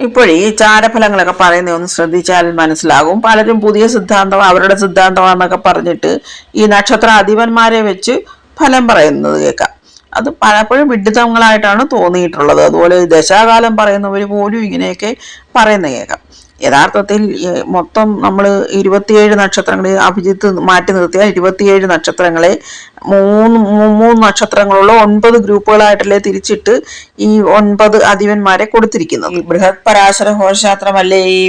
ഇപ്പോൾ ഈ ചാരഫലങ്ങളൊക്കെ പറയുന്നത് ഒന്ന് ശ്രദ്ധിച്ചാൽ മനസ്സിലാകും. പലരും പുതിയ സിദ്ധാന്തം അവരുടെ സിദ്ധാന്തമാണെന്നൊക്കെ പറഞ്ഞിട്ട് ഈ നക്ഷത്ര അധിപന്മാരെ വെച്ച് ഫലം പറയുന്നത് കേൾക്കാം. അത് പലപ്പോഴും വിഡിത്തങ്ങളായിട്ടാണ് തോന്നിയിട്ടുള്ളത്. അതുപോലെ ദശാകാലം പറയുന്നവർ പോലും ഇങ്ങനെയൊക്കെ പറയുന്നത് കേൾക്കാം. യഥാർത്ഥത്തിൽ മൊത്തം നമ്മൾ ഇരുപത്തിയേഴ് നക്ഷത്രങ്ങളെ അഭിജിത്ത് മാറ്റി നിർത്തിയാൽ ഇരുപത്തിയേഴ് നക്ഷത്രങ്ങളെ മൂന്ന് മൂന്ന് നക്ഷത്രങ്ങളുള്ള ഒൻപത് ഗ്രൂപ്പുകളായിട്ടല്ലേ തിരിച്ചിട്ട് ഈ ഒൻപത് അധിപന്മാരെ കൊടുത്തിരിക്കുന്നത്. ബൃഹത് പരാശര ഹോശാസ്ത്രമല്ലേ ഈ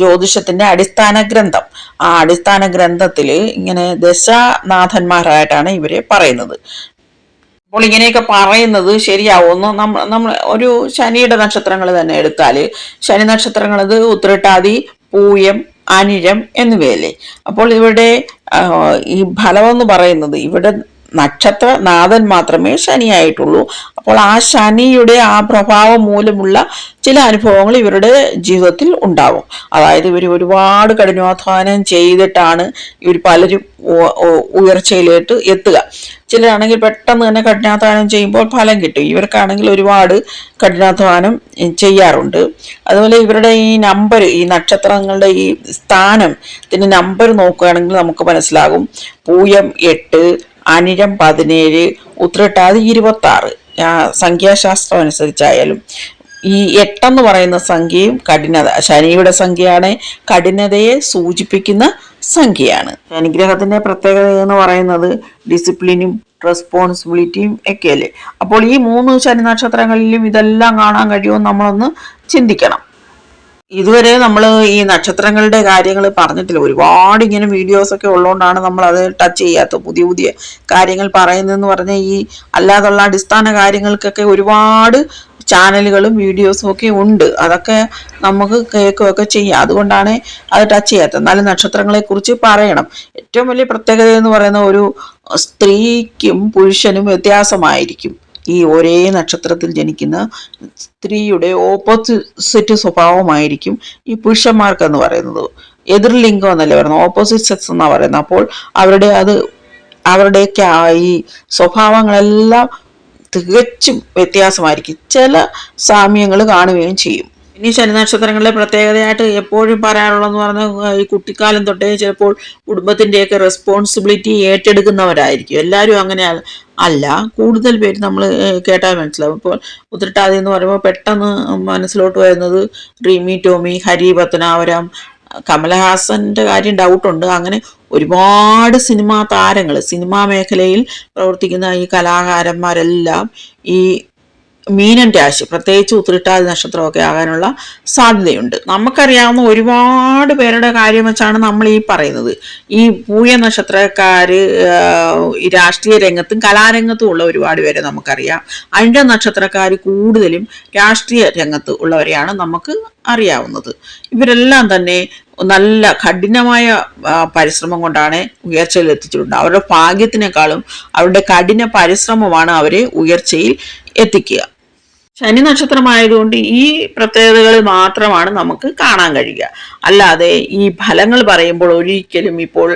ജ്യോതിഷത്തിന്റെ അടിസ്ഥാന ഗ്രന്ഥം. ആ അടിസ്ഥാന ഗ്രന്ഥത്തിൽ ഇങ്ങനെ ദശാനാഥന്മാരായിട്ടാണ് ഇവരെ പറയുന്നത്. അപ്പോൾ ഇങ്ങനെയൊക്കെ പറയുന്നത് ശരിയാവുമെന്ന് നമ്മൾ നമ്മൾ ഒരു ശനിയുടെ നക്ഷത്രങ്ങൾ തന്നെ എടുത്താൽ ശനി നക്ഷത്രങ്ങൾ ഇത് ഉത്രട്ടാതി പൂയം അനിഴം എന്നിവയല്ലേ. അപ്പോൾ ഇവിടെ ഈ ഫലമെന്ന് പറയുന്നത് ഇവിടെ നക്ഷത്ര നാഥൻ മാത്രമേ ശനിയായിട്ടുള്ളൂ. അപ്പോൾ ആ ശനിയുടെ ആ പ്രഭാവം മൂലമുള്ള ചില അനുഭവങ്ങൾ ഇവരുടെ ജീവിതത്തിൽ ഉണ്ടാവും. അതായത് ഇവർ ഒരുപാട് കഠിനാധ്വാനം ചെയ്തിട്ടാണ് ഇവർ പലരും ഉയർച്ചയിലേക്ക് എത്തുക. ചിലരാണെങ്കിൽ പെട്ടെന്ന് തന്നെ കഠിനാധ്വാനം ചെയ്യുമ്പോൾ ഫലം കിട്ടും. ഇവർക്കാണെങ്കിൽ ഒരുപാട് കഠിനാധ്വാനം ചെയ്യാറുണ്ട്. അതുപോലെ ഇവരുടെ ഈ നമ്പർ ഈ നക്ഷത്രങ്ങളുടെ ഈ സ്ഥാനം ഇതിന്റെ നമ്പർ നോക്കുകയാണെങ്കിൽ നമുക്ക് മനസ്സിലാകും. പൂയം എട്ട് അനിഴം പതിനേഴ് ഉത്രട്ടാതി ഇരുപത്തി ആറ് സംഖ്യാശാസ്ത്രം അനുസരിച്ചായാലും ഈ എട്ടെന്ന് പറയുന്ന സംഖ്യയും കഠിനത ശനിയുടെ സംഖ്യയാണ്. കഠിനതയെ സൂചിപ്പിക്കുന്ന സംഖ്യയാണ്. ശനിഗ്രഹത്തിന്റെ പ്രത്യേകത എന്ന് പറയുന്നത് ഡിസിപ്ലിനും റെസ്പോൺസിബിലിറ്റിയും ഒക്കെയല്ലേ? അപ്പോൾ ഈ മൂന്ന് ശനി നക്ഷത്രങ്ങളിലും ഇതെല്ലാം കാണാൻ കഴിയുമെന്ന് നമ്മളൊന്ന് ചിന്തിക്കണം. ഇതുവരെ നമ്മൾ ഈ നക്ഷത്രങ്ങളുടെ കാര്യങ്ങൾ പറഞ്ഞിട്ടില്ല. ഒരുപാട് ഇങ്ങനെ വീഡിയോസ് ഒക്കെ ഉള്ളതുകൊണ്ടാണ് നമ്മൾ അത് ടച്ച് ചെയ്യാത്ത പുതിയ പുതിയ കാര്യങ്ങൾ പറയുന്നതെന്ന് പറഞ്ഞാൽ ഈ അല്ലാതുള്ള അടിസ്ഥാന കാര്യങ്ങൾക്കൊക്കെ ഒരുപാട് ചാനലുകളും വീഡിയോസും ഒക്കെ ഉണ്ട്. അതൊക്കെ നമുക്ക് കേൾക്കുകയൊക്കെ ചെയ്യാം. അതുകൊണ്ടാണ് അത് ടച്ച് ചെയ്യാത്തത്. എന്നാലും നക്ഷത്രങ്ങളെ കുറിച്ച് പറയണം. ഏറ്റവും വലിയ പ്രത്യേകത എന്ന് പറയുന്ന ഒരു സ്ത്രീക്കും പുരുഷനും വ്യത്യാസമായിരിക്കും. ഈ ഒരേ നക്ഷത്രത്തിൽ ജനിക്കുന്ന സ്ത്രീയുടെ ഓപ്പോസിറ്റ് സ്വഭാവമായിരിക്കും ഈ പുരുഷന്മാർക്കെന്ന് പറയുന്നത്. എതിർലിംഗം എന്നല്ല പറയുന്നത്? ഓപ്പോസിറ്റ് സെക്സ് എന്നാണ് പറയുന്നത്. അപ്പോൾ അവരുടെ അത് അവരുടെയൊക്കെ ഈ സ്വഭാവങ്ങളെല്ലാം തികച്ചും വ്യത്യാസമായിരിക്കും. ചില സാമ്യങ്ങൾ കാണുകയും ചെയ്യും. ഇനി ശനി നക്ഷത്രങ്ങളുടെ പ്രത്യേകതയായിട്ട് എപ്പോഴും പറയാനുള്ളതെന്ന് പറഞ്ഞാൽ ഈ കുട്ടിക്കാലം തൊട്ടേ ചിലപ്പോൾ കുടുംബത്തിന്റെയൊക്കെ റെസ്പോൺസിബിലിറ്റി ഏറ്റെടുക്കുന്നവരായിരിക്കും. എല്ലാവരും അങ്ങനെ അ- അല്ല കൂടുതൽ പേര് നമ്മൾ കേട്ടാൽ മനസ്സിലാവും. ഇപ്പോൾ ഉത്രട്ടാതി എന്ന് പറയുമ്പോൾ പെട്ടെന്ന് മനസ്സിലോട്ട് വരുന്നത് റിമി ടോമി ഹരി പത്തനാവരം കമലഹാസന്റെ കാര്യം ഡൗട്ടുണ്ട് അങ്ങനെ ഒരുപാട് സിനിമാ താരങ്ങൾ സിനിമാ മേഖലയിൽ പ്രവർത്തിക്കുന്ന ഈ കലാകാരന്മാരെല്ലാം ഈ മീനൻ രാശി. പ്രത്യേകിച്ച് ഉത്തിരിട്ടാതി നക്ഷത്രമൊക്കെ ആകാനുള്ള സാധ്യതയുണ്ട്. നമുക്കറിയാവുന്ന ഒരുപാട് പേരുടെ കാര്യം വെച്ചാണ് നമ്മൾ ഈ പറയുന്നത്. ഈ പൂയ നക്ഷത്രക്കാർ ഈ രാഷ്ട്രീയ രംഗത്തും കലാരംഗത്തും ഉള്ള ഒരുപാട് പേരെ നമുക്കറിയാം. അഞ്ച നക്ഷത്രക്കാർ കൂടുതലും രാഷ്ട്രീയ രംഗത്ത് ഉള്ളവരെയാണ് നമുക്ക് അറിയാവുന്നത്. ഇവരെല്ലാം തന്നെ നല്ല കഠിനമായ പരിശ്രമം കൊണ്ടാണ് ഉയർച്ചയിൽ എത്തിച്ചിട്ടുണ്ട്. അവരുടെ ഭാഗ്യത്തിനേക്കാളും അവരുടെ കഠിന പരിശ്രമമാണ് അവരെ ഉയർച്ചയിൽ എത്തിക്കുക. ശനി നക്ഷത്രമായതുകൊണ്ട് ഈ പ്രത്യേകതകൾ മാത്രമാണ് നമുക്ക് കാണാൻ കഴിയുക. അല്ലാതെ ഈ ഫലങ്ങൾ പറയുമ്പോൾ ഒരിക്കലും ഇപ്പോൾ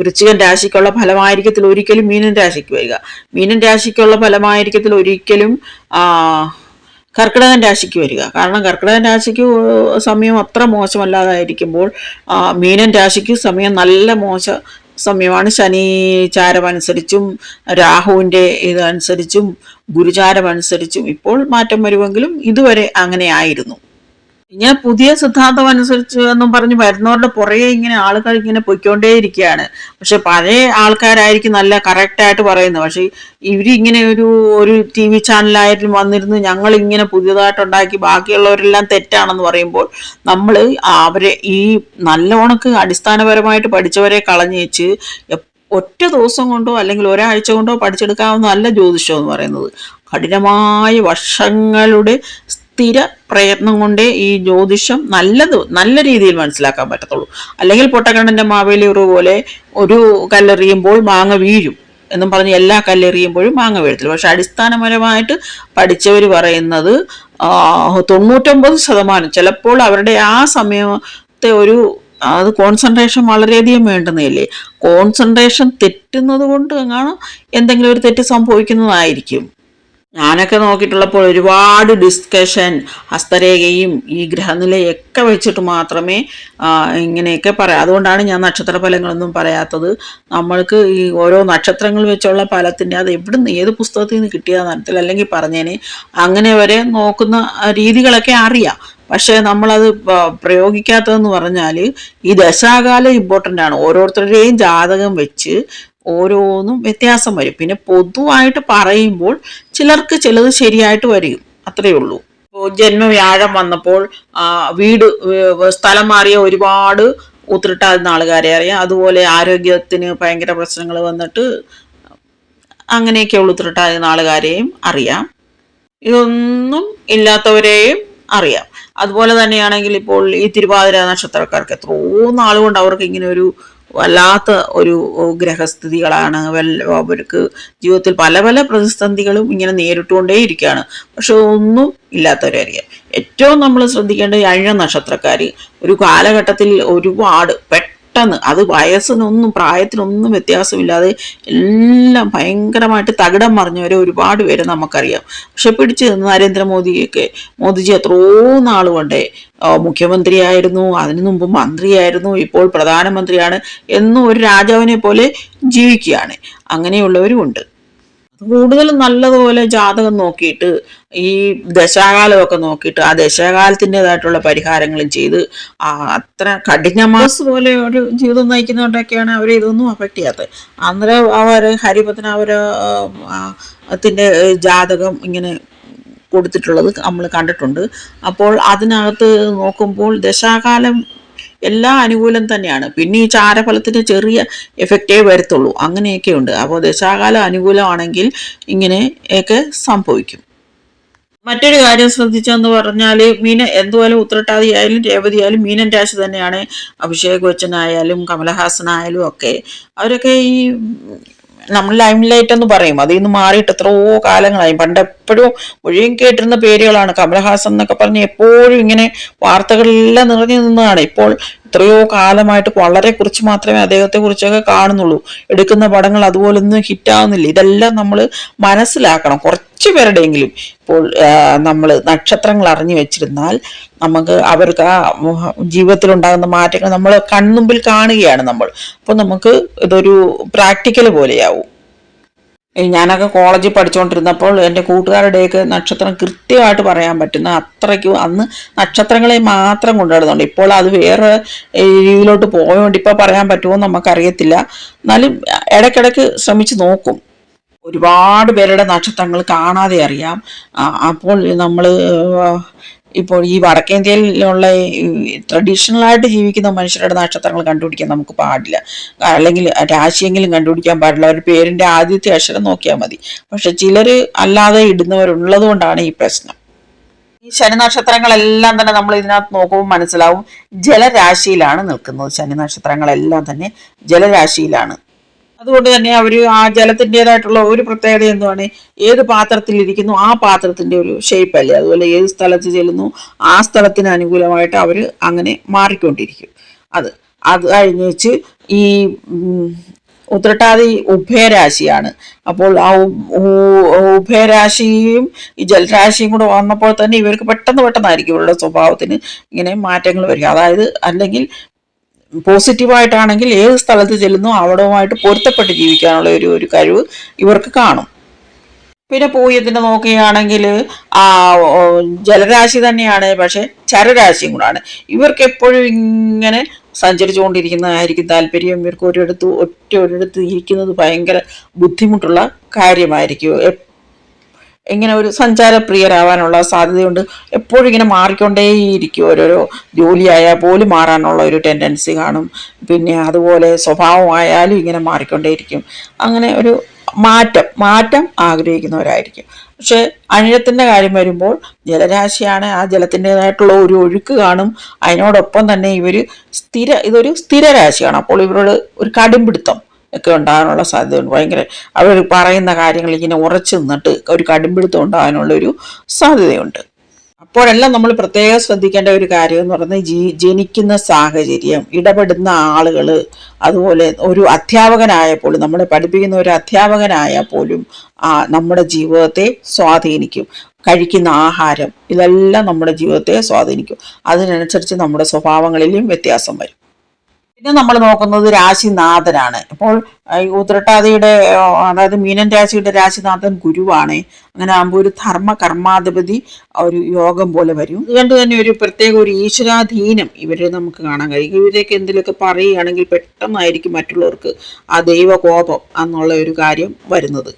വൃശ്ചികൻ രാശിക്കുള്ള ഫലമായിരിക്കത്തിൽ ഒരിക്കലും മീനൻ രാശിക്ക് വരിക. മീനൻ രാശിക്കുള്ള ഫലമായിരിക്കത്തിൽ ഒരിക്കലും കർക്കിടകൻ രാശിക്ക് വരിക. കാരണം കർക്കിടകൻ രാശിക്ക് സമയം അത്ര മോശമല്ലാതായിരിക്കുമ്പോൾ മീനൻ രാശിക്ക് സമയം നല്ല മോശ സമയമാണ്. ശനി ചാരം അനുസരിച്ചും രാഹുവിന്റെ ഇതനുസരിച്ചും ഗുരുചാരം അനുസരിച്ചും ഇപ്പോൾ മാറ്റം വരുമെങ്കിലും ഇതുവരെ അങ്ങനെ ആയിരുന്നു. ഇങ്ങനെ പുതിയ സിദ്ധാന്തം അനുസരിച്ച് എന്നും പറഞ്ഞ് വരുന്നവരുടെ പുറകെ ഇങ്ങനെ ആൾക്കാർ ഇങ്ങനെ പൊയ്ക്കൊണ്ടേയിരിക്കുകയാണ്. പക്ഷെ പഴയ ആൾക്കാരായിരിക്കും നല്ല കറക്റ്റായിട്ട് പറയുന്നത്. പക്ഷെ ഇവരിങ്ങനെ ഒരു ഒരു ടി വി ചാനലായാലും വന്നിരുന്ന് ഞങ്ങൾ ഇങ്ങനെ പുതിയതായിട്ട് ഉണ്ടാക്കി ബാക്കിയുള്ളവരെല്ലാം തെറ്റാണെന്ന് പറയുമ്പോൾ നമ്മൾ അവരെ ഈ നല്ലോണക്ക് അടിസ്ഥാനപരമായിട്ട് പഠിച്ചവരെ കളഞ്ഞു വെച്ച് എപ്- ഒറ്റ ദിവസം കൊണ്ടോ അല്ലെങ്കിൽ ഒരാഴ്ച കൊണ്ടോ പഠിച്ചെടുക്കാവുന്നതല്ല ജ്യോതിഷം എന്ന് പറയുന്നത്. കഠിനമായ വർഷങ്ങളുടെ സ്ഥിര പ്രയത്നം കൊണ്ടേ ഈ ജ്യോതിഷം നല്ലത് നല്ല രീതിയിൽ മനസ്സിലാക്കാൻ പറ്റത്തുള്ളൂ. അല്ലെങ്കിൽ പൊട്ടക്കണ്ണന്റെ മാവേലി ഉറവ് പോലെ ഒരു കല്ലെറിയുമ്പോൾ മാങ്ങ വീഴും എന്നും പറഞ്ഞ് എല്ലാ കല്ലെറിയുമ്പോഴും മാങ്ങ വീഴത്തില്ല. പക്ഷെ അടിസ്ഥാനപരമായിട്ട് പഠിച്ചവർ പറയുന്നത് തൊണ്ണൂറ്റൊമ്പത് ശതമാനം ചിലപ്പോൾ അവരുടെ ആ സമയത്തെ ഒരു അത് കോൺസെൻട്രേഷൻ വളരെയധികം വേണ്ടുന്നതല്ലേ? കോൺസെൻട്രേഷൻ തെറ്റുന്നത് കൊണ്ട് എന്തെങ്കിലും ഒരു തെറ്റ് സംഭവിക്കുന്നതായിരിക്കും. ഞാനൊക്കെ നോക്കിയിട്ടുള്ളപ്പോൾ ഒരുപാട് ഡിസ്കഷൻ ഹസ്തരേഖയും ഈ ഗ്രഹനിലയൊക്കെ വെച്ചിട്ട് മാത്രമേ ഇങ്ങനെയൊക്കെ പറയാം. അതുകൊണ്ടാണ് ഞാൻ നക്ഷത്ര ഫലങ്ങളൊന്നും പറയാത്തത്. നമ്മൾക്ക് ഈ ഓരോ നക്ഷത്രങ്ങൾ വെച്ചുള്ള ഫലത്തിന്റെ അത് എവിടുന്ന് ഏത് പുസ്തകത്തിൽ നിന്ന് കിട്ടിയ അറിയത്തില്ല അല്ലെങ്കിൽ പറഞ്ഞേനെ അങ്ങനെ വരെ നോക്കുന്ന രീതികളൊക്കെ അറിയാം. പക്ഷേ നമ്മളത് പ്രയോഗിക്കാത്തതെന്ന് പറഞ്ഞാൽ ഈ ദശാകാലം ഇമ്പോർട്ടന്റ് ആണ്. ഓരോരുത്തരുടെയും ജാതകം വെച്ച് ഓരോന്നും വ്യത്യാസം വരും. പിന്നെ പൊതുവായിട്ട് പറയുമ്പോൾ ചിലർക്ക് ചിലത് ശരിയായിട്ട് വരും. അത്രയേ ഉള്ളൂ. ജന്മവ്യാഴം വന്നപ്പോൾ വീട് സ്ഥലം മാറിയ ഒരുപാട് ഉത്തിരിട്ടാകുന്ന ആൾക്കാരെ അറിയാം. അതുപോലെ ആരോഗ്യത്തിന് ഭയങ്കര പ്രശ്നങ്ങൾ വന്നിട്ട് അങ്ങനെയൊക്കെയുള്ള ഉത്തിരിട്ടാകുന്ന ആൾക്കാരെയും അറിയാം. ഇതൊന്നും ഇല്ലാത്തവരെയും അറിയാം. അതുപോലെ തന്നെയാണെങ്കിൽ ഇപ്പോൾ ഈ തിരുവാതിര നക്ഷത്രക്കാർക്ക് എത്രയോ നാളുകൊണ്ട് അവർക്ക് ഇങ്ങനെ ഒരു വല്ലാത്ത ഒരു ഗ്രഹസ്ഥിതികളാണ്. അവർക്ക് ജീവിതത്തിൽ പല പല പ്രതിസന്ധികളും ഇങ്ങനെ നേരിട്ടുകൊണ്ടേ ഇരിക്കുകയാണ്. പക്ഷെ ഒന്നും ഇല്ലാത്തവരറിയാം ഏറ്റവും നമ്മൾ ശ്രദ്ധിക്കേണ്ടത് അഴ നക്ഷത്രക്കാർ ഒരു കാലഘട്ടത്തിൽ ഒരുപാട് പെട്ടെന്ന് അത് വയസ്സിനൊന്നും പ്രായത്തിനൊന്നും വ്യത്യാസമില്ലാതെ എല്ലാം ഭയങ്കരമായിട്ട് തകിടം മറിഞ്ഞവരെ ഒരുപാട് പേര് നമുക്കറിയാം. പക്ഷെ പിടിച്ചു നിന്ന് നരേന്ദ്രമോദിയൊക്കെ മോദിജി എത്രയോ നാൾ കൊണ്ടേ മുഖ്യമന്ത്രിയായിരുന്നു അതിനു മുമ്പ് മന്ത്രിയായിരുന്നു ഇപ്പോൾ പ്രധാനമന്ത്രിയാണ് എന്നും ഒരു രാജാവിനെ പോലെ ജീവിക്കുകയാണ്. അങ്ങനെയുള്ളവരും ഉണ്ട്. കൂടുതലും നല്ലതുപോലെ ജാതകം നോക്കിയിട്ട് ഈ ദശാകാലമൊക്കെ നോക്കിയിട്ട് ആ ദശാകാലത്തിന്റെതായിട്ടുള്ള പരിഹാരങ്ങളും ചെയ്ത് അത്ര കഠിനമാസ് പോലെ ഒരു ജീവിതം നയിക്കുന്നതുകൊണ്ടൊക്കെയാണ് അവരെ ഇതൊന്നും അഫക്റ്റ് ചെയ്യാത്തത്. അന്നേരം അവർ ഹരിപത്തിന് അവർ ത്തിന്റെ ജാതകം ഇങ്ങനെ കൊടുത്തിട്ടുള്ളത് നമ്മൾ കണ്ടിട്ടുണ്ട്. അപ്പോൾ അതിനകത്ത് നോക്കുമ്പോൾ ദശാകാലം എല്ലാ അനുകൂലം തന്നെയാണ്. പിന്നെ ഈ ചാരഫലത്തിന് ചെറിയ എഫക്റ്റേ വരത്തുള്ളൂ. അങ്ങനെയൊക്കെ ഉണ്ട് അപ്പോൾ ദശാകാലം അനുകൂലമാണെങ്കിൽ ഇങ്ങനെയൊക്കെ സംഭവിക്കും. മറ്റൊരു കാര്യം ശ്രദ്ധിച്ചെന്ന് പറഞ്ഞാൽ മീന എന്തുപോലെ ഉത്രട്ടാതി രേവതിയായാലും മീനൻ രാശി തന്നെയാണ്. അഭിഷേക് ബച്ചനായാലും കമലഹാസനായാലും ഒക്കെ അവരൊക്കെ ഈ നമ്മൾ ലൈം ലൈറ്റ് എന്ന് പറയും. അതിൽ നിന്ന് മാറിയിട്ട് എത്രയോ കാലങ്ങളായി. പണ്ട് എപ്പോഴും മുഴുവൻ കേട്ടിരുന്ന പേരുകളാണ്. കമലഹാസൻ എന്നൊക്കെ പറഞ്ഞ് എപ്പോഴും ഇങ്ങനെ വാർത്തകളെല്ലാം നിറഞ്ഞു നിന്നതാണ്. ഇപ്പോൾ എത്രയോ കാലമായിട്ട് വളരെ കുറച്ച് മാത്രമേ അദ്ദേഹത്തെ കുറിച്ചൊക്കെ കാണുന്നുള്ളൂ. എടുക്കുന്ന പടങ്ങൾ അതുപോലൊന്നും ഹിറ്റാവുന്നില്ല. ഇതെല്ലാം നമ്മൾ മനസ്സിലാക്കണം. കുറച്ച് പേരുടെയെങ്കിലും. ഇപ്പോൾ നമ്മൾ നക്ഷത്രങ്ങൾ അറിഞ്ഞു വെച്ചിരുന്നാൽ നമുക്ക് അവർക്ക് ആ ജീവിതത്തിൽ ഉണ്ടാകുന്ന മാറ്റങ്ങൾ നമ്മൾ കൺമുമ്പിൽ കാണുകയാണ് നമ്മൾ. അപ്പോൾ നമുക്ക് ഇതൊരു പ്രാക്ടിക്കൽ പോലെയാവും. ഞാനൊക്കെ കോളേജിൽ പഠിച്ചുകൊണ്ടിരുന്നപ്പോൾ എന്റെ കൂട്ടുകാരുടെയൊക്കെ നക്ഷത്രം കൃത്യമായിട്ട് പറയാൻ പറ്റുന്ന അത്രയ്ക്കും അന്ന് നക്ഷത്രങ്ങളെ മാത്രം കൊണ്ടുവരുന്നുണ്ട് ഇപ്പോൾ അത് വേറെ രീതിയിലോട്ട് പോയോണ്ട് ഇപ്പോൾ പറയാൻ പറ്റുമോ നമുക്കറിയത്തില്ല. എന്നാലും ഇടയ്ക്കിടയ്ക്ക് ശ്രമിച്ച് നോക്കും. ഒരുപാട് പേരുടെ നക്ഷത്രങ്ങൾ കാണാതെ അറിയാം. അപ്പോൾ നമ്മൾ ഇപ്പോൾ ഈ വടക്കേന്ത്യയിലുള്ള ട്രഡീഷണൽ ആയിട്ട് ജീവിക്കുന്ന മനുഷ്യരുടെ നക്ഷത്രങ്ങൾ കണ്ടുപിടിക്കാൻ നമുക്ക് പാടില്ല. അല്ലെങ്കിൽ രാശിയെങ്കിലും കണ്ടുപിടിക്കാൻ പാടില്ല. ഒരു പേരിന്റെ ആദ്യത്തെ അക്ഷരം നോക്കിയാൽ മതി. പക്ഷെ ചിലർ അല്ലാതെ ഇടുന്നവരുള്ളത് കൊണ്ടാണ് ഈ പ്രശ്നം. ഈ ശനി നക്ഷത്രങ്ങളെല്ലാം തന്നെ നമ്മൾ ഇതിനകത്ത് നോക്കുമ്പോൾ മനസ്സിലാവും ജലരാശിയിലാണ് നിൽക്കുന്നത്. ശനി നക്ഷത്രങ്ങളെല്ലാം തന്നെ ജലരാശിയിലാണ്. അതുകൊണ്ട് തന്നെ അവർ ആ ജലത്തിന്റെതായിട്ടുള്ള ഒരു പ്രത്യേകത എന്തുവാണ്? ഏത് പാത്രത്തിൽ ഇരിക്കുന്നു ആ പാത്രത്തിന്റെ ഒരു ഷേപ്പ് അല്ലേ? അതുപോലെ ഏത് സ്ഥലത്ത് ചെല്ലുന്നു ആ സ്ഥലത്തിന് അനുകൂലമായിട്ട് അവർ അങ്ങനെ മാറിക്കൊണ്ടിരിക്കും. അത് അത് കഴിഞ്ഞ് വെച്ച് ഈ ഉത്രട്ടാതി ഉഭയരാശിയാണ്. അപ്പോൾ ആ ഉഭയരാശിയും ഈ ജലരാശിയും കൂടെ വന്നപ്പോൾ തന്നെ ഇവർക്ക് പെട്ടെന്ന് പെട്ടെന്നായിരിക്കും ഇവരുടെ സ്വഭാവത്തിന് ഇങ്ങനെ മാറ്റങ്ങൾ വരിക. അതായത് അല്ലെങ്കിൽ പോസിറ്റീവായിട്ടാണെങ്കിൽ ഏത് സ്ഥലത്ത് ചെല്ലുന്നു അവിടവുമായിട്ട് പൊരുത്തപ്പെട്ട് ജീവിക്കാനുള്ള ഒരു ഒരു കഴിവ് ഇവർക്ക് കാണും. പിന്നെ പൂയത്തിന് നോക്കുകയാണെങ്കിൽ ആ ജലരാശി തന്നെയാണ് പക്ഷെ ചരരാശിയും കൂടാണ്. ഇവർക്ക് എപ്പോഴും ഇങ്ങനെ സഞ്ചരിച്ചുകൊണ്ടിരിക്കുന്നതായിരിക്കും താല്പര്യം. ഇവർക്ക് ഒരിടത്ത് ഒറ്റ ഒരിടത്ത് ഇരിക്കുന്നത് ഭയങ്കര ബുദ്ധിമുട്ടുള്ള കാര്യമായിരിക്കും. ഇങ്ങനെ ഒരു സഞ്ചാരപ്രിയരാവാനുള്ള സാധ്യതയുണ്ട്. എപ്പോഴും ഇങ്ങനെ മാറിക്കൊണ്ടേയിരിക്കും ഓരോരോ ജോലിയായാൽ പോലും മാറാനുള്ള ഒരു ടെൻഡൻസി കാണും. പിന്നെ അതുപോലെ സ്വഭാവമായാലും ഇങ്ങനെ മാറിക്കൊണ്ടേയിരിക്കും. അങ്ങനെ ഒരു മാറ്റം മാറ്റം ആഗ്രഹിക്കുന്നവരായിരിക്കും. പക്ഷെ അനിഴത്തിന്റെ കാര്യം വരുമ്പോൾ ജലരാശിയാണ് ആ ജലത്തിന്റെതായിട്ടുള്ള ഒരു ഒഴുക്ക് കാണും. അതിനോടൊപ്പം തന്നെ ഇവർ സ്ഥിര ഇതൊരു സ്ഥിരരാശിയാണ്. അപ്പോൾ ഇവരോട് ഒരു കടുംപിടുത്തം ഒക്കെ ഉണ്ടാകാനുള്ള സാധ്യതയുണ്ട്. ഭയങ്കര അവർ പറയുന്ന കാര്യങ്ങൾ ഇങ്ങനെ ഉറച്ചു നിന്നിട്ട് ഒരു കടുംപിടുത്തം ഉണ്ടാകാനുള്ള ഒരു സാധ്യതയുണ്ട്. അപ്പോഴെല്ലാം നമ്മൾ പ്രത്യേകം ശ്രദ്ധിക്കേണ്ട ഒരു കാര്യം എന്ന് പറയുന്നത് ജീ ജനിക്കുന്ന സാഹചര്യം ഇടപെടുന്ന ആളുകൾ അതുപോലെ ഒരു അധ്യാപകനായ പോലും നമ്മളെ പഠിപ്പിക്കുന്ന ഒരു അധ്യാപകനായ പോലും നമ്മുടെ ജീവിതത്തെ സ്വാധീനിക്കും. കഴിക്കുന്ന ആഹാരം ഇതെല്ലാം നമ്മുടെ ജീവിതത്തെ സ്വാധീനിക്കും. അതിനനുസരിച്ച് നമ്മുടെ സ്വഭാവങ്ങളിലും വ്യത്യാസം വരും. പിന്നെ നമ്മൾ നോക്കുന്നത് രാശിനാഥനാണ്. ഇപ്പോൾ ഉത്രട്ടാതിയുടെ അതായത് മീനൻ രാശിയുടെ രാശിനാഥൻ ഗുരുവാണ്. അങ്ങനെ ആകുമ്പോൾ ഒരു ധർമ്മ കർമാധിപതി ഒരു യോഗം പോലെ വരും. അതുകൊണ്ട് തന്നെ ഒരു പ്രത്യേക ഒരു ഈശ്വരാധീനം ഇവരെ നമുക്ക് കാണാൻ കഴിയും. ഇവരൊക്കെ എന്തെങ്കിലുമൊക്കെ പറയുകയാണെങ്കിൽ പെട്ടെന്നായിരിക്കും മറ്റുള്ളവർക്ക് ആ ദൈവകോപം എന്നുള്ള ഒരു കാര്യം വരുന്നത്.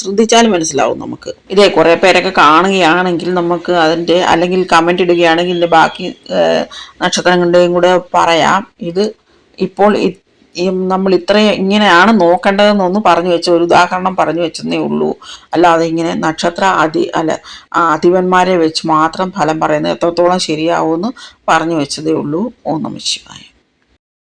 ശ്രദ്ധിച്ചാൽ മനസ്സിലാവും നമുക്ക്. ഇതേ കുറേ പേരൊക്കെ കാണുകയാണെങ്കിൽ നമുക്ക് അതിന്റെ അല്ലെങ്കിൽ കമന്റ് ഇടുകയാണെങ്കിൽ ഇതിന്റെ ബാക്കി നക്ഷത്രങ്ങളുടെയും കൂടെ പറയാം. ഇത് ഇപ്പോൾ നമ്മൾ ഇത്രയും ഇങ്ങനെയാണ് നോക്കേണ്ടതെന്നൊന്ന് പറഞ്ഞു വെച്ച ഒരു ഉദാഹരണം പറഞ്ഞു വെച്ചെന്നേ ഉള്ളൂ. അല്ലാതെ ഇങ്ങനെ നക്ഷത്ര അതി അല്ല അധിപന്മാരെ വെച്ച് മാത്രം ഫലം പറയുന്നത് എത്രത്തോളം ശരിയാവുമെന്ന് പറഞ്ഞു വെച്ചതേ ഉള്ളൂ. ഓ നമ ശിവായ.